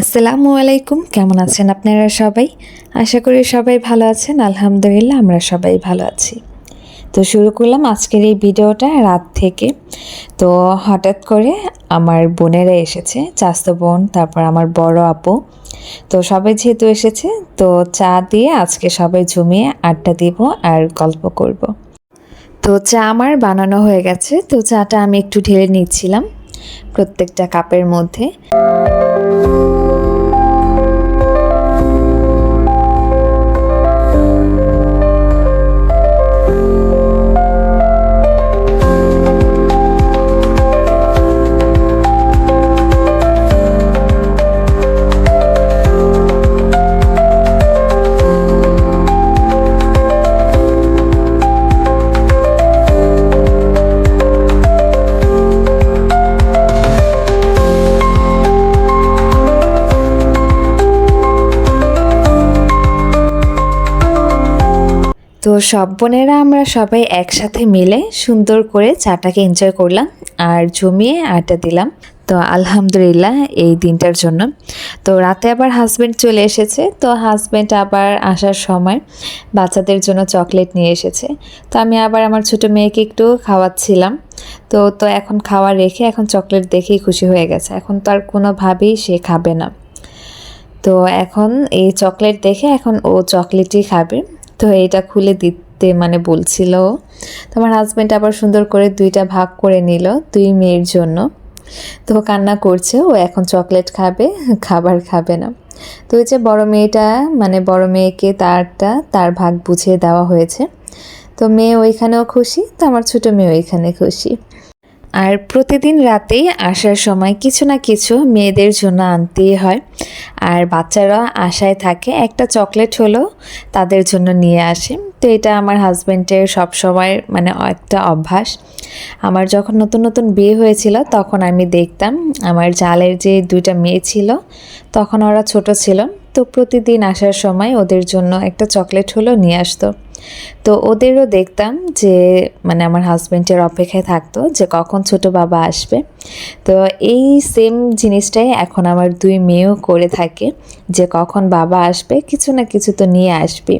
আসসালামু আলাইকুম, কেমন আছেন আপনারা সবাই? আশা করি সবাই ভালো আছেন, আলহামদুলিল্লাহ আমরা সবাই ভালো আছি। তো শুরু করলাম আজকের এই ভিডিওটা রাত থেকে। তো হঠাৎ করে আমার বোনেরা এসেছে, চাস্তো বোন, তারপর আমার বড় আপু। তো সবাই যেহেতু এসেছে, তো চা দিয়ে আজকে সবাই জমিয়ে আড্ডা দিব আর গল্প করব। তো চা আমার বানানো হয়ে গেছে, তো চাটা আমি একটু ঢেলে নিচ্ছিলাম প্রত্যেকটা কাপের মধ্যে। সব বোনেরা আমরা সবাই একসাথে মিলে সুন্দর করে চাটাকে এনজয় করলাম আর জমিয়ে আড্ডা দিলাম। তো আলহামদুলিল্লাহ এই দিনটার জন্য। তো রাতে আবার হাজব্যান্ড চলে এসেছে। তো হাজব্যান্ড আবার আসার সময় বাচ্চাদের জন্য চকলেট নিয়ে এসেছে। তো আমি আবার আমার ছোটো মেয়েকে একটু খাওয়াচ্ছিলাম। তো তো এখন খাওয়া রেখে এখন চকলেট দেখেই খুশি হয়ে গেছে। এখন তো আর কোনোভাবেই সে খাবে না। তো এখন এই চকলেট দেখে এখন ও চকলেটই খাবে। তো এটা খুলে দিতে মানে বলছিল। ও। তো আমার হাজব্যান্ড আবার সুন্দর করে দুইটা ভাগ করে নিল, দুই মেয়ের জন্য। তো কান্না করছে, ও এখন চকলেট খাবে, খাবার খাবে না। তো ওই যে বড় মেয়েটা মানে বড় মেয়েকে তারটা, তার ভাগ বুঝিয়ে দেওয়া হয়েছে। তো মেয়ে ওইখানেও খুশি, তো আমার ছোটো মেয়ে ওইখানে খুশি। আর প্রতিদিন রাতেই আসার সময় কিছু না কিছু মেয়েদের জন্য আনতেই হয়। আর বাচ্চারা আশায় থাকে একটা চকলেট হলো তাদের জন্য নিয়ে আসে। তো এটা আমার হাজব্যান্ডের সব সময় মানে একটা অভ্যাস। আমার যখন নতুন নতুন বিয়ে হয়েছিল তখন আমি দেখতাম আমার জালের যে দুইটা মেয়ে ছিল তখন ওরা ছোট ছিল। তো প্রতিদিন আসার সময় ওদের জন্য একটা চকলেট হলো নিয়ে আসতো। তো ওদেরও দেখতাম যে মানে আমার হাজব্যান্ডের অপেক্ষায় থাকতো যে কখন ছোট বাবা আসবে। তো এই সেম জিনিসটাই এখন আমার দুই মেয়েও করে থাকে যে কখন বাবা আসবে, কিছু না কিছু তো নিয়ে আসবে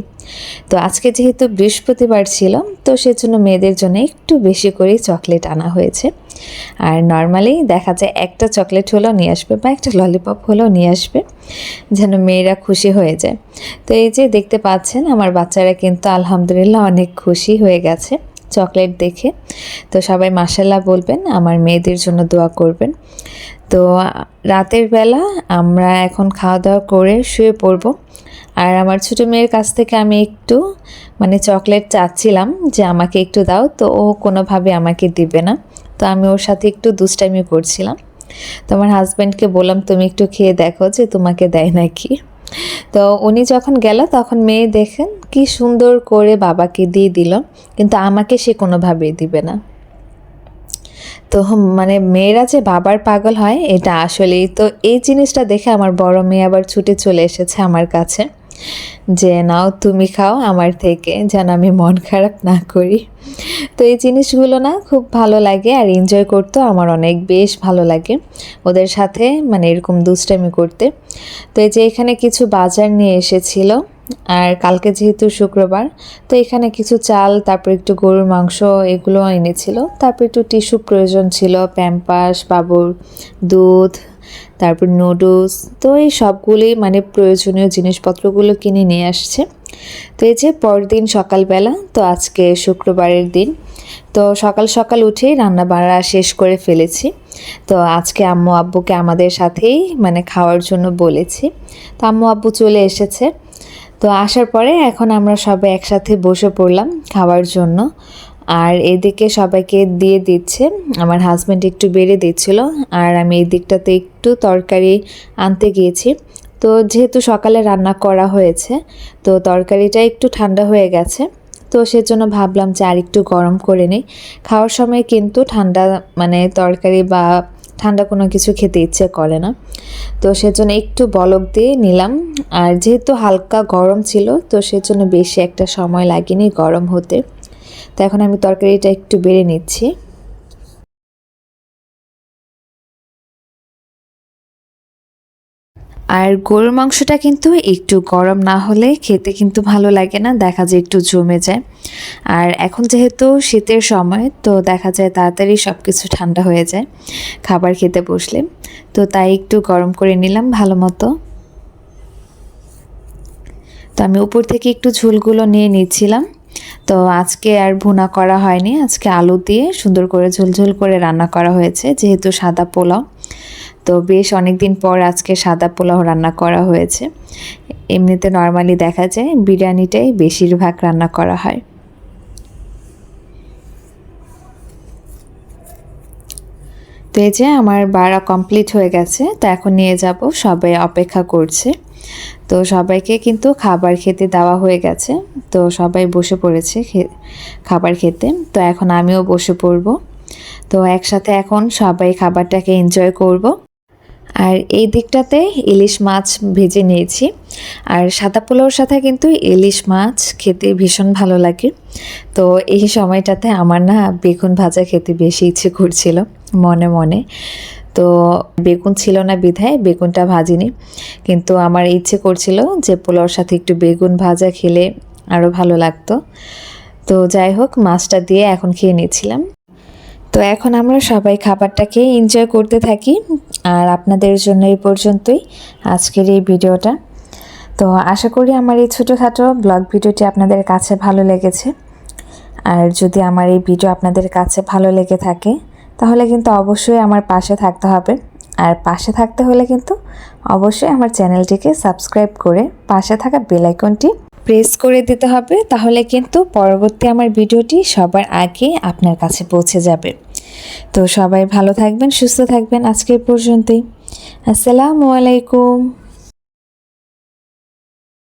তো আজকে যেহেতু বৃহস্পতিবার ছিল, তো সেজন্য মেয়েদের জন্য একটু বেশি করেই চকলেট আনা হয়েছে। আর নর্মালি দেখা যায় একটা চকলেট হলেও নিয়ে আসবে বা একটা ললিপপ হলেও নিয়ে আসবে, যেন মেয়েরা খুশি হয়ে যায়। তো এই যে দেখতে পাচ্ছেন, আমার বাচ্চারা কিন্তু আলহামদুলিল্লাহ অনেক খুশি হয়ে গেছে চকলেট দেখে। তো সবাই মাসাল্লাহ বলবেন, আমার মেয়েদের জন্য দোয়া করবেন। তো রাতের বেলা আমরা এখন খাওয়া দাওয়া করে শুয়ে পড়ব। আর আমার ছোটো মেয়ের কাছ থেকে আমি একটু মানে চকলেট চাচ্ছিলাম যে আমাকে একটু দাও, তো ও কোনোভাবে আমাকে দিবে না। তো আমি ওর সাথে একটু দুষ্টামি করছিলাম। তো আমার হাজব্যান্ডকে বললাম, তুমি একটু খেয়ে দেখো যে তোমাকে দেয় নাকি? তো উনি যখন গেল, তখন মেয়ে দেখেন কি সুন্দর করে বাবাকে দিয়ে দিল, কিন্তু আমাকে সে কোনোভাবেই দিবে না। তো মানে মেয়েরা যে বাবার পাগল হয়, এটা আসলেই তো এই জিনিসটা দেখে আমার বড় মেয়ে আবার ছুটে চলে এসেছে আমার কাছে। যে নাও, তুমি খাও, আমার থেকে যেন আমি মন খারাপ না করি। তো এই জিনিসগুলো না খুব ভালো লাগে আর এনজয় করতেও আমার অনেক বেশ ভালো লাগে ওদের সাথে মানে এরকম দুষ্টামি করতে। তো এই যে এখানে কিছু বাজার নিয়ে এসেছিল আর কালকে যেহেতু শুক্রবার, তো এখানে কিছু চাল, তারপর একটু গরুর মাংস এগুলো এনেছিল। তারপর একটু টিস্যু প্রয়োজন ছিল, প্যাম্পাস, বাবুর দুধ তারপর নুডলস তো এই সবগুলোই মানে প্রয়োজনীয় জিনিসপত্রগুলো কিনে নিয়ে আসছে। তো এই যে পরদিন সকালবেলা, তো আজকে শুক্রবারের দিন, তো সকাল সকাল উঠেই রান্না বাড়া শেষ করে ফেলেছি। তো আজকে আম্মু আব্বুকে আমাদের সাথেই মানে খাওয়ার জন্য বলেছি। তো আম্মু আব্বু চলে এসেছে। তো আসার পরে এখন আমরা সবাই একসাথে বসে পড়লাম খাওয়ার জন্য। আর এদিকে সবাইকে দিয়ে দিচ্ছে। আমার হাজব্যান্ড একটু বেড়ে দিচ্ছিল আর আমি এই দিকটাতে একটু তরকারি আনতে গিয়েছি। তো যেহেতু সকালে রান্না করা হয়েছে, তো তরকারিটা একটু ঠান্ডা হয়ে গেছে। তো সেজন্য ভাবলাম যে আর একটু গরম করে নিই। খাওয়ার সময় কিন্তু ঠান্ডা মানে তরকারি বা ঠান্ডা কোনো কিছু খেতে ইচ্ছে করে না। তো সেজন্য একটু বলক দিয়ে নিলাম। আর যেহেতু হালকা গরম ছিল, তো সেজন্য বেশি একটা সময় লাগেনি গরম হতে। তো এখন আমি তরকারিটা একটু বেড়ে নিচ্ছি। আর গরুর মাংসটা কিন্তু একটু গরম না হলে খেতে কিন্তু ভালো লাগে না, দেখা যায় একটু জমে যায়। আর এখন যেহেতু শীতের সময়, তো দেখা যায় তাড়াতাড়ি সব কিছু ঠান্ডা হয়ে যায় খাবার খেতে বসলে। তো তাই একটু গরম করে নিলাম ভালো মতো। তো আমি উপর থেকে একটু ঝুলগুলো নিয়ে নিচ্ছিলাম। তো আজকে আর ভুনা করা হয়নি। আজকে আলু দিয়ে সুন্দর করে ঝুলঝুল করে রান্না করা হয়েছে, যেহেতু সাদা পোলাও। তো বেশ অনেক দিন পর আজকে সাদা পোলাও রান্না করা হয়েছে। এমনিতে নর্মালি দেখা যায়, বিরিয়ানিটাই বেশিরভাগ রান্না করা হয়। তো এই যে আমার বাড়া কমপ্লিট হয়ে গেছে, তো এখন নিয়ে যাব, সবাই অপেক্ষা করছে। তো সবাইকে কিন্তু খাবার খেতে দেওয়া হয়ে গেছে, তো সবাই বসে পড়েছে খাবার খেতে। তো এখন আমিও বসে পড়ব। তো একসাথে এখন সবাই খাবারটাকে এনজয় করব। আর এই দিকটাতে ইলিশ মাছ ভেজে নিয়েছি। আর সাদা পোলাওর সাথে কিন্তু ইলিশ মাছ খেতে ভীষণ ভালো লাগে। তো এই সময়টাতে আমার না বেগুন ভাজা খেতে বেশি ইচ্ছে করছিল, মনে মনে। তো বেগুন ছিল না বিধায় বেগুনটা ভাজিনি। কিন্তু আমার ইচ্ছে করছিল যে পোলাওর সাথে একটু বেগুন ভাজা খেলে আরও ভালো লাগতো। তো যাই হোক, মাছটা দিয়ে এখন খেয়ে নিয়েছিলাম। তো এখন আমরা সবাই খাবারটাকে এনজয় করতে থাকি। আর আপনাদের জন্য এই পর্যন্তই আজকের এই ভিডিওটা। তো আশা করি আমার এই ছোটোখাটো ব্লগ ভিডিওটি আপনাদের কাছে ভালো লেগেছে। আর যদি আমার এই ভিডিও আপনাদের কাছে ভালো লেগে থাকে, তাহলে কিন্তু অবশ্যই আমার পাশে থাকতে হবে। আর পাশে থাকতে হলে কিন্তু অবশ্যই আমার চ্যানেলটিকে সাবস্ক্রাইব করে পাশে থাকা বেলাইকনটি প্রেস করে দিতে হবে। তাহলে কিন্তু পরবর্তী আমার ভিডিওটি সবার আগে আপনার কাছে পৌঁছে যাবে। তো সবাই ভালো থাকবেন সুস্থ থাকবেন আজকে পর্যন্তই। আসসালামু আলাইকুম।